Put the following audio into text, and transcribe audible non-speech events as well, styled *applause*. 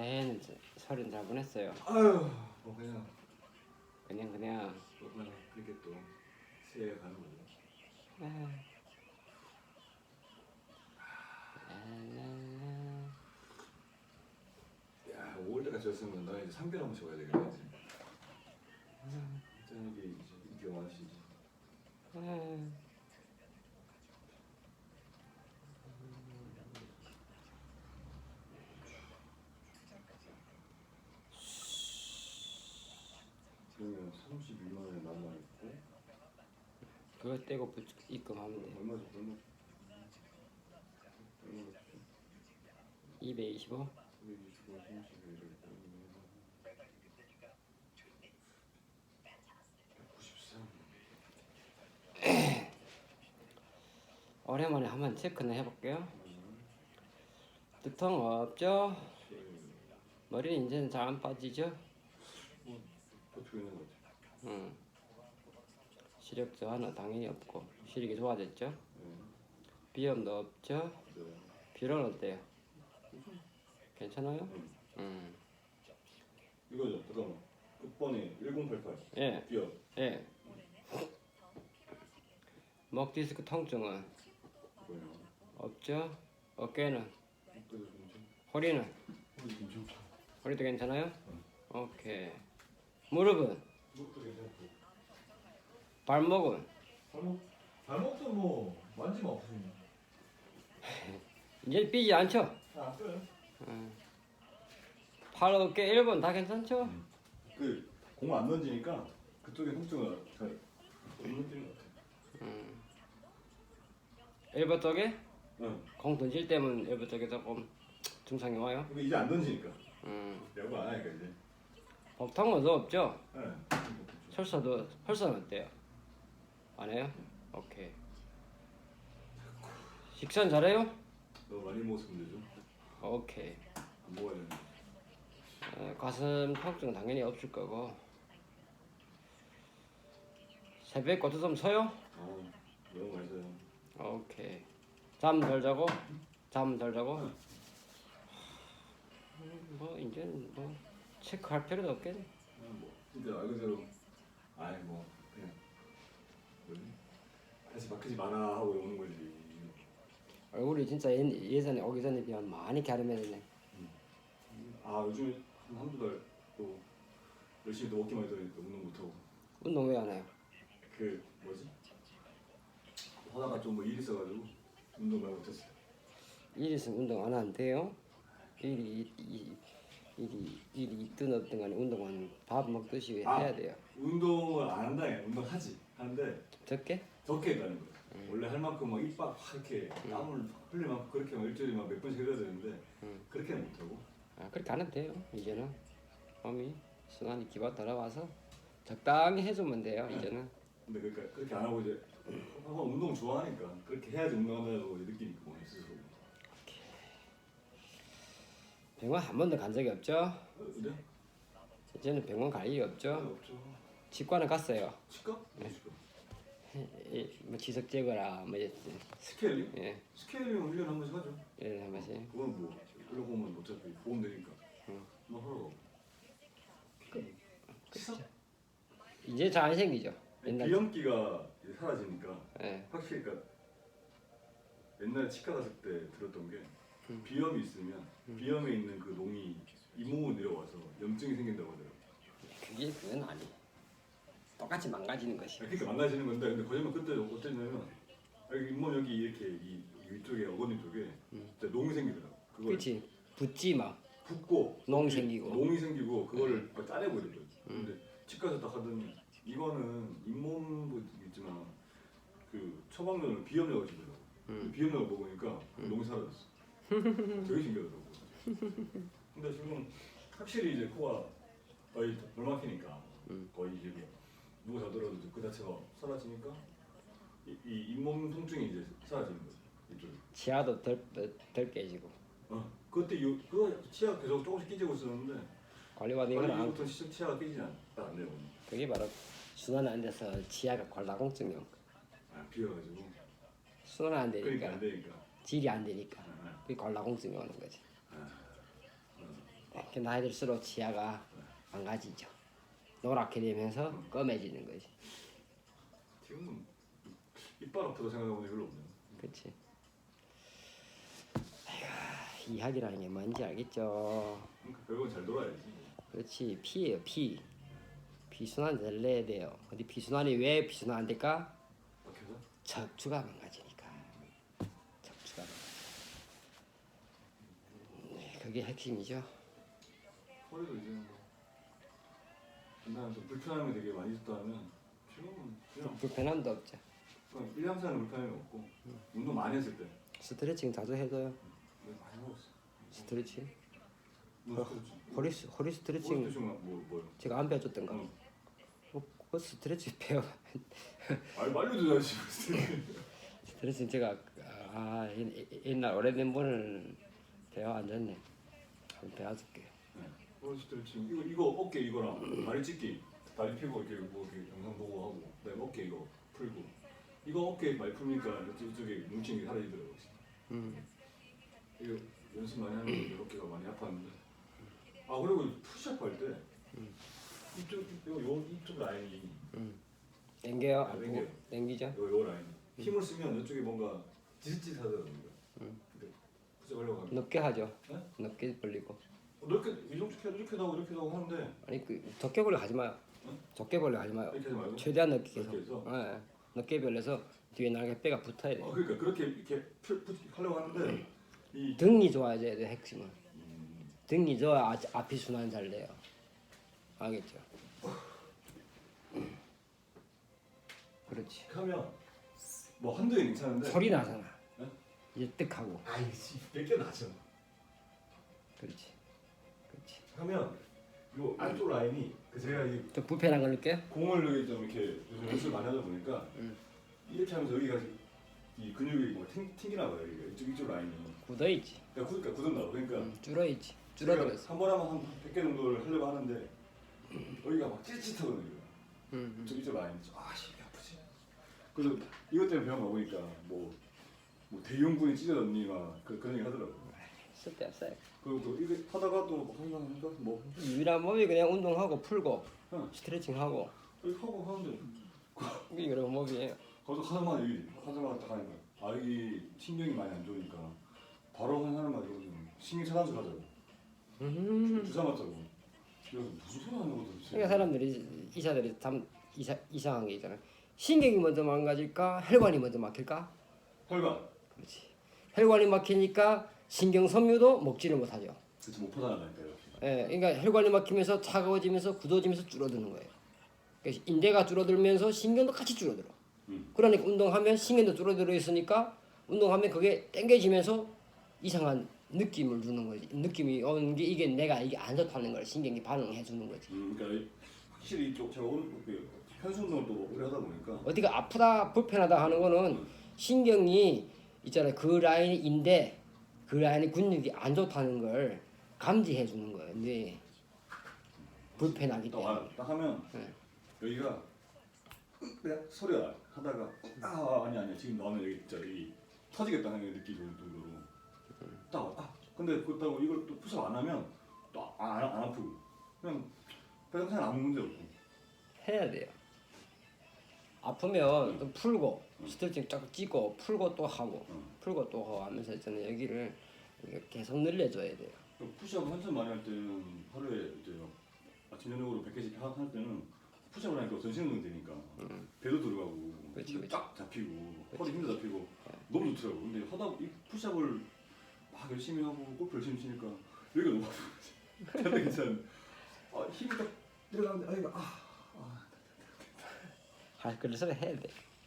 새해는 저- 설은 잘 보냈어요. 아유 뭐 그냥 그냥 그냥. 또 그냥 그렇게 또 새해 가는 거죠. 아. 야 5월달까지 였으면 나 이제 3개월 한번 쉬어야 되겠네 이제. 일단 이게 이제 인기가 많으시지. 아. 그러면 32만 원에 남아 있고 그거 떼고 부- 입금하면 돼. 얼마죠? 얼마? 얼마? 225? 225, 31을 193. 오랜만에 한번 체크는 해볼게요. 두통 없죠? 머리는 이제는 잘 안 빠지죠? 뭐 어떻게? 응. 시력 저하는 당연히 없고 시력이 좋아졌죠? 네. 비염도 없죠? 네. 비료는 어때요? 괜찮아요? 음. 응. 이거죠. 잠깐만. 끝번에 1088. 예, 비어. 예. 목 디스크 통증은 뭐예요? 없죠? 어깨는? 그래도 허리는? 허리도 괜찮아요? 오케이. 무릎은? 무릎도 괜찮고. 발목은? 발목 발목도 뭐 만지면 아프시네. 이제 삐지 않죠? 아, 그래요? 응. 팔, 어깨, 1번 다 괜찮죠? 그공 안 던지니까 그쪽에 통증을 잘못 느끼는 것 같아요. 응. 1번 쪽에? 응. 공 던질 때면 1번 쪽에 조금 증상이 와요? 근데 이제 안 던지니까 응. 야구 안 하니까 이제. 복통은 도 없죠? 네. 설사도, 설사는 어때요? 안 해요? 오케이. 식사 는 잘해요? 너무 많이 먹었으면 되죠. 오케이. 안 먹어야 되는데. 어, 가슴 통증은 당연히 없을 거고. 새벽에 꼬투좀 서요? 어, 너무 맛있어요. 오케이. 잠 덜 자고? 잠 덜 자고? 음, 뭐 이제는 뭐 체크할 필요도. 그냥 뭐 진짜 말 그대로 아이 뭐 그냥 뭐지? 다시 바뀌지 마라 하고 오는 거지. 얼굴이 진짜 예, 예전에 오기 전에 비하면 많이 갸름해졌네. 아 요즘에 한 한두 달 또 열심히 또 먹기만 했더니 또 운동 못하고 운동 왜 안 해요? 그 뭐지? 하다가 좀 뭐 일 있어가지고 운동 많이 못했어요. 일 있으면 운동 안 하면 돼요? 일이 이- 일이 일이 있든 없든 간에 운동은 밥 먹듯이 아. 해야 돼요. 운동을 안 한다 해 운동하지 하는데 적게? 적게 했다는 거예요. 원래 할 만큼 막확 이렇게 땀을 흘릴 만큼 그렇게 막 일주일에 막 몇 번씩 해야 되는데 음. 그렇게는 못 하고 아 그렇게 안 해도 돼요. 이제는 몸이 순환이 기가 돌아와서 적당히 해주면 돼요. 이제는 근데 그러니까 그렇게 안 하고 이제 한번 운동 좋아하니까 그렇게 해야지 운동한다고 느끼니까 뭐 스스로 병원 한 번도 간 적이 없죠? 어, 그래? 이제는 병원 갈 일이 아, 없죠. 없죠 치과는 갔어요. 치과? 네. 치과 이, 뭐 지석 제거라 뭐 이제 스케일링? 예 스케일링은 1년에 한 번씩 하죠 이런 한 번씩. 그건 뭐 이러고 보면 어차피 보험 되니까 응. 뭐 하러 치사? 이제 잘 안 생기죠. 옛날. 비염기가 이제 사라지니까 예. 확실히 그러니까 옛날에 치과 갔을 때 들었던 게 음. 비염이 있으면 비염에 있는 그 농이 잇몸으로 내려와서 염증이 생긴다고 하더라고요 그게 그건 아니. 똑같이 망가지는 것이. 그러니까 망가지는 건데 근데 거짓말 그때 어땠냐면 여기 잇몸 여기 이렇게 이, 이 위쪽에 어거니 쪽에 진짜 농이 생기더라고 그걸 그렇지. 붓지 막. 붓고 농 생기고. 농이 생기고 그거를 막 짜내고 이랬거든 근데 치과에서 딱 하더니 이거는 잇몸도 있지만 그 처방전을 비염약을 주더라고 음. 비염약을 먹으니까 농이 사라졌어 되게 신기하더라고 근데 지금 확실히 이제 코가 거의 덜 막히니까 음. 거의 이제 뭐 누가 자더라도 이제 그 자체가 사라지니까 이, 이 잇몸 통증이 이제 사라지는 거지 이쪽 치아도 덜, 덜, 덜 깨지고. 어 그때 요 그거 치아 계속 조금씩 끼지고 있었는데 관리받는 이건 안. 이부터 시작 치아가 끼지 않안 돼요. 그게 바로 순환 안 돼서 치아가 골다공증이 온 거야. 아 비어가지고 순환 안 되니까. 그러니까 안 되니까. 질이 안 되니까. 아, 그게 골다공증이 오는 거지. 이렇게 나이 들수록 치아가 망가지죠. 노랗게 되면서 검해지는 거지. 지금은 이빨 아프다 생각해보니 별로 없네요. 그렇지. 이학이라는 게 뭔지 알겠죠. 그러니까 결국은 잘 놀아야지. 그렇지 피예요 피. 피순환 잘 내야 돼요. 근데 피순환이 왜 피순환 안 될까? 박혀서 척추가 망가지니까. 척추가. 망가지. 네, 그게 핵심이죠. 허리도 이제 뭐 옛날에 좀 불편함이 되게 많이 있었다면 지금은 그냥 불편함도 없죠. 그냥 1, 2, 3는 불편함이 없고 운동 많이 했을 때 스트레칭 자주 해줘요. 내가 많이 먹었어. 스트레칭. 뭐 스트레칭. 허리 스- 허리 스트레칭 뭐 스트레칭 뭐 뭐요? 제가 안 배워줬던 거. 응. 뭐, 그 스트레칭 배워. 아니 말려줘야지 스트레칭. *laughs* 스트레칭 제가 아 옛- 옛날 오래된 분은 배워 안 줬네. 한번 배워줄게. 뭐 스트레칭 이거 이거 어깨 이거랑 다리 찢기 다리 펴고 이렇게 뭐 이렇게 영상 보고 하고 그다음에 어깨 이거 풀고 이거 어깨 많이 풀니까 이쪽에 뭉친 게 사라지더라고. 음. 이거 연습 많이 하면 이제 어깨가 많이 아팠는데 아 그리고 푸시업 할 때 이쪽 이거 요 이쪽 라인이 땡겨요. 아, 안 땡겨요. 보고 땡기죠. 요, 요 라인 힘을 쓰면 이쪽에 뭔가 지릿지릿하더라고요. 음. 푸시업 하려고 하면 높게 하죠. 네? 높게 벌리고. 어, 이렇게 이렇게 해도 이렇게 하고 이렇게 하고 하는데 아니 그 적게 벌려 하지 마요. 응? 적게 벌려 하지 마요. 이렇게 하지 말고 최대한 높게 해서. 이렇게 해서 예, 예. 높게 벌려서 뒤에 날개 뼈가 붙어야 돼. 어, 그러니까 그렇게 이렇게 푸, 푸, 하려고 하는데 이 등이 좋아져야 돼 핵심은. 음, 등이 좋아 아, 앞이 순환 잘 돼요. 알겠죠? 그렇지. 하면 뭐 한두 개 괜찮은데 소리 나잖아. 네? 이제 뜩 하고. 아이씨 몇개 나죠. 그렇지. 하면 요 안쪽 라인이 그 제가 이 좀 불편한 거 느껴? 공을 여기 좀 이렇게 요즘 연습을 많이 하다 보니까 음. 이렇게 하면서 여기가 이 근육이 뭐 튕, 튕기나 봐요 여기가 이쪽 이쪽 라인이 굳어 있지. 그러니까 굳, 그러니까 봐 그러니까 음, 줄어 있지. 줄어들었어. 한 번 하면 한 100개 정도를 하려고 하는데 여기가 막 찌릿찌릿하거든요 음, 음. 이쪽 이쪽 라인 아씨 이게 아프지 그래서 이것 때문에 병원 가보니까 뭐, 뭐 대흉분이 찢어졌니 막 그, 그런 얘기 하더라고 쓸데 없어요. 그리고 또 이거 하다가 또 항상 하니까 뭐 유일한 몸이 그냥 운동하고 풀고 응. 스트레칭하고 이렇게 하고 하는데 *laughs* 이게 그런 몸이에요. 거기서 하나만 여기 하나만 딱 하니까 아 여기 신경이 많이 안 좋으니까 바로 한 사람만 좀 신경 차단술 하자고 음. 주사 맞자고 그래서 무슨 소리 하는 거도 그러니까 사람들이 의사들이 참 이사, 이상한 게 있잖아. 신경이 먼저 망가질까 혈관이 먼저 막힐까? 혈관 그렇지. 혈관이 막히니까 신경 섬유도 먹지를 못하죠. 그치 못 퍼져나가니까요 예, 그러니까 혈관이 막히면서 차가워지면서 굳어지면서 줄어드는 거예요. 그러니까 인대가 줄어들면서 신경도 같이 줄어들어. 음. 그러니까 운동하면 신경도 줄어들어 있으니까 운동하면 그게 땡겨지면서 이상한 느낌을 주는 거지. 느낌이 오는 게 이게 내가 이게 안 좋다는 걸 신경이 반응해 주는 거지. 음, 그러니까 이- 확실히 이쪽 제가 오늘 그 현수 운동을 또 오래 하다 보니까 어디가 아프다 불편하다 하는 거는 신경이 있잖아요. 그 라인이 인대 그 라인의 근육이 안 좋다는 걸 감지해 주는 거예요. 뇌 불편하기 딱, 때문에. 하- 딱 하면 네. 여기가 으, 소리가 나. 하다가 아 아니 아니 지금 나오면 여기 진짜 여기 터지겠다는 게 느끼고 정도로 딱아 근데 그렇다고 이걸 또 푸시업 안 하면 또안 안 아프고 그냥 평생 아무 문제 없고 해야 돼요. 아프면 또 풀고 스트레칭 쫙 찌고 풀고 또 하고 응. 풀고 또 하고 하면서 있잖아요. 여기를 계속 늘려줘야 돼요. 그 푸시업 한참 많이 할 때는 하루에 이제 아침 저녁으로 100개씩 하- 할 때는 푸시업을 하니까 전신 운동이 되니까 배도 들어가고 힘도 그렇지. 딱 잡히고 허리 힘도 잡히고 너무 좋더라고. 근데 하다 이 푸시업을 막 열심히 하고 골프 열심히 치니까 여기가 너무 아픈 거지. 괜찮은데 아 힘이 딱 들어가는데 아 이거 아 아, 그래서 해야 돼.